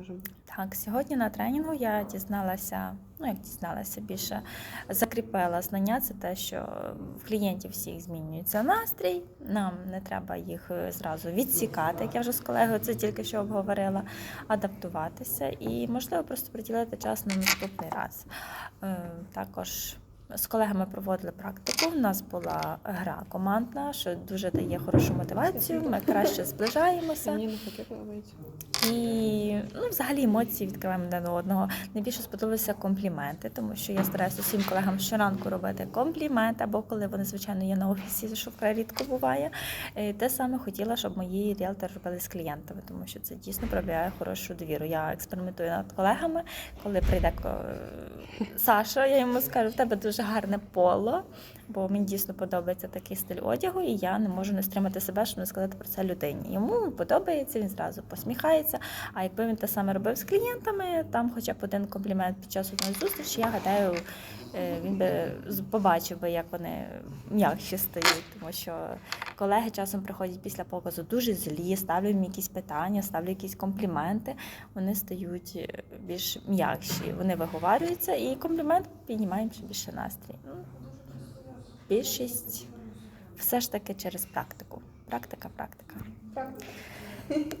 може бути? Так, сьогодні на тренінгу я дізналася, ну як дізналася більше, закріпила знання. Це те, що в клієнтів всіх змінюється настрій. Нам не треба їх е, зразу відсікати, як я вже з колегою це тільки що обговорила, адаптуватися і, можливо, просто приділити час на наступний раз. Е, Також з колегами проводили практику. У нас була гра командна, що дуже дає хорошу мотивацію. Ми краще зближаємося. І ну, взагалі емоції відкриваємо один до одного. Найбільше сподобалися компліменти, тому що я стараюся всім колегам щоранку робити комплімент, або коли вони, звичайно, є на офісі, що вкрай рідко буває. Е, Те саме хотіла, щоб мої ріелтори робили з клієнтами, тому що це дійсно проявляє хорошу довіру. Я експериментую над колегами. Коли прийде Саша, я йому скажу, в тебе дуже гарне поло, бо мені дійсно подобається такий стиль одягу, і я не можу не стримати себе, щоб не сказати про це людині. Йому подобається, він зразу посміхається. А якби він те саме робив з клієнтами, там хоча б один комплімент під час одної зустрічі, я гадаю, е, він би побачив би, як вони м'якші стають, тому що колеги часом приходять після показу дуже злі, ставлю їм якісь питання, ставлю якісь компліменти. Вони стають е, більш м'якші, вони виговарюються, і комплімент піднімає ще більше настрій. Ну, більшість все ж таки через практику. Практика, практика.